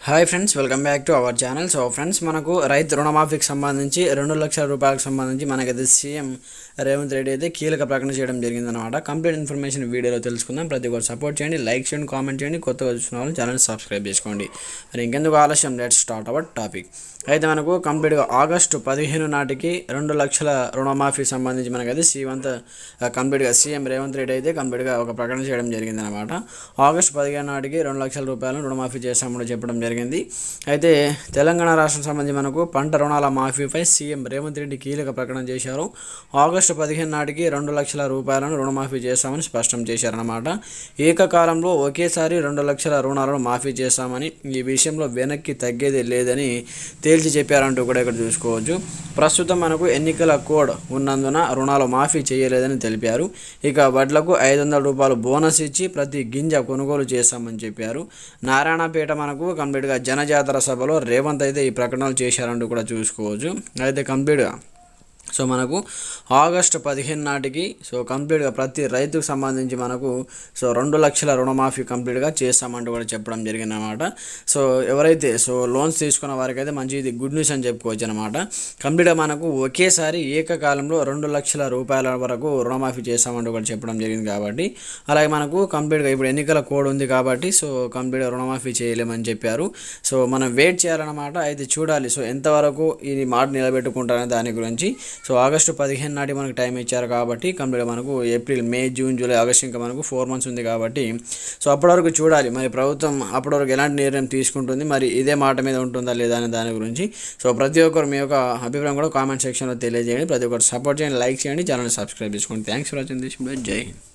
Hi friends welcome back to our channel so friends మనకు రైతు రుణమాఫీకి సంబంధించి రెండు లక్షల రూపాయలకు సంబంధించి మనకైతే సీఎం రేవంత్ రెడ్డి అయితే కీలక ప్రకటన చేయడం జరిగిందనమాట కంప్లీట్ ఇన్ఫర్మేషన్ వీడియోలో తెలుసుకుందాం. ప్రతి ఒక్కరు సపోర్ట్ చేయండి లైక్ చేయండి కామెంట్ చేయండి. కొత్తగా చూసిన వాళ్ళు ఛానల్ సబ్స్క్రైబ్ చేసుకోండి. మరి ఇంకెందుకు ఆలస్యం? లెట్ స్టార్ట్ అవర్ టాపిక్ అయితే మనకు కంప్లీట్గా ఆగస్టు పదిహేను నాటికి రెండు లక్షల రుణమాఫీకి సంబంధించి మనకైతే సీవంత్ కంప్లీట్గా సీఎం రేవంత్ రెడ్డి అయితే కంప్లీట్గా ఒక ప్రకటన చేయడం జరిగిందనమాట ఆగస్టు పదిహేను నాటికి రెండు లక్షల రూపాయలను రుణమాఫీ చేస్తామని చెప్పడం జరిగింది. అయితే తెలంగాణ రాష్ట్రం సంబంధించి మనకు పంట రుణాల మాఫీపై సీఎం రేవంత్ రెడ్డి కీలక ప్రకటన చేశారు. ఆగస్టు పదిహేను నాటికి రెండు లక్షల రూపాయలను రుణమాఫీ చేస్తామని స్పష్టం చేశారన్నమాట. ఏకకాలంలో ఒకేసారి రెండు లక్షల రుణాలను మాఫీ చేస్తామని ఈ విషయంలో వెనక్కి తగ్గేది లేదని తేల్చి చెప్పారంటూ కూడా ఇక్కడ చూసుకోవచ్చు. ప్రస్తుతం మనకు ఎన్నికల కోడ్ ఉన్నందున రుణాలు మాఫీ చేయలేదని తెలిపారు. ఇక వడ్లకు ఐదు వందల రూపాయలు బోనస్ ఇచ్చి ప్రతి గింజ కొనుగోలు చేస్తామని చెప్పారు. నారాయణపేట మనకు కంప్లీట్గా జనజాతర సభలో రేవంత్ అయితే ఈ ప్రకటనలు చేశారంటూ కూడా చూసుకోవచ్చు. అయితే కంప్లీట్గా సో మనకు ఆగస్టు పదిహేను నాటికి సో కంప్లీట్గా ప్రతి రైతుకు సంబంధించి మనకు సో రెండు లక్షల రుణమాఫీ కంప్లీట్గా చేస్తామంటూ కూడా చెప్పడం జరిగింది అనమాట సో ఎవరైతే సో లోన్స్ తీసుకున్న వారికి అయితే మంచి ఇది గుడ్ న్యూస్ అని చెప్పుకోవచ్చు అనమాట కంప్లీట్గా మనకు ఒకేసారి ఏకకాలంలో రెండు లక్షల రూపాయల వరకు రుణమాఫీ చేస్తామంటూ కూడా చెప్పడం జరిగింది కాబట్టి అలాగే మనకు కంప్లీట్గా ఇప్పుడు ఎన్నికల కోడ్ ఉంది కాబట్టి సో కంప్లీట్గా రుణమాఫీ చేయలేమని చెప్పారు. సో మనం వెయిట్ చేయాలన్నమాట. అయితే చూడాలి సో ఎంతవరకు ఈ మాట నిలబెట్టుకుంటారనే దాని గురించి సో ఆగస్టు పదిహేను నాటి మనకు టైం ఇచ్చారు కాబట్టి కంప్లీట్ మనకు April May June July August ఇంకా మనకు ఫోర్ మంత్స్ ఉంది కాబట్టి సో అప్పటి వరకు చూడాలి. మరి ప్రభుత్వం అప్పటి వరకు ఎలాంటి నిర్ణయం తీసుకుంటుంది? మరి ఇదే మాట మీద ఉంటుందా లేదా అనే దాని గురించి సో ప్రతి ఒక్కరు మీ యొక్క అభిప్రాయం కూడా కామెంట్ సెక్షన్లో తెలియజేయండి. ప్రతి ఒక్కరు సపోర్ట్ చేయండి లైక్ చేయండి ఛానల్ సబ్స్క్రైబ్ చేసుకోండి. Thanks for watching this Jai Hind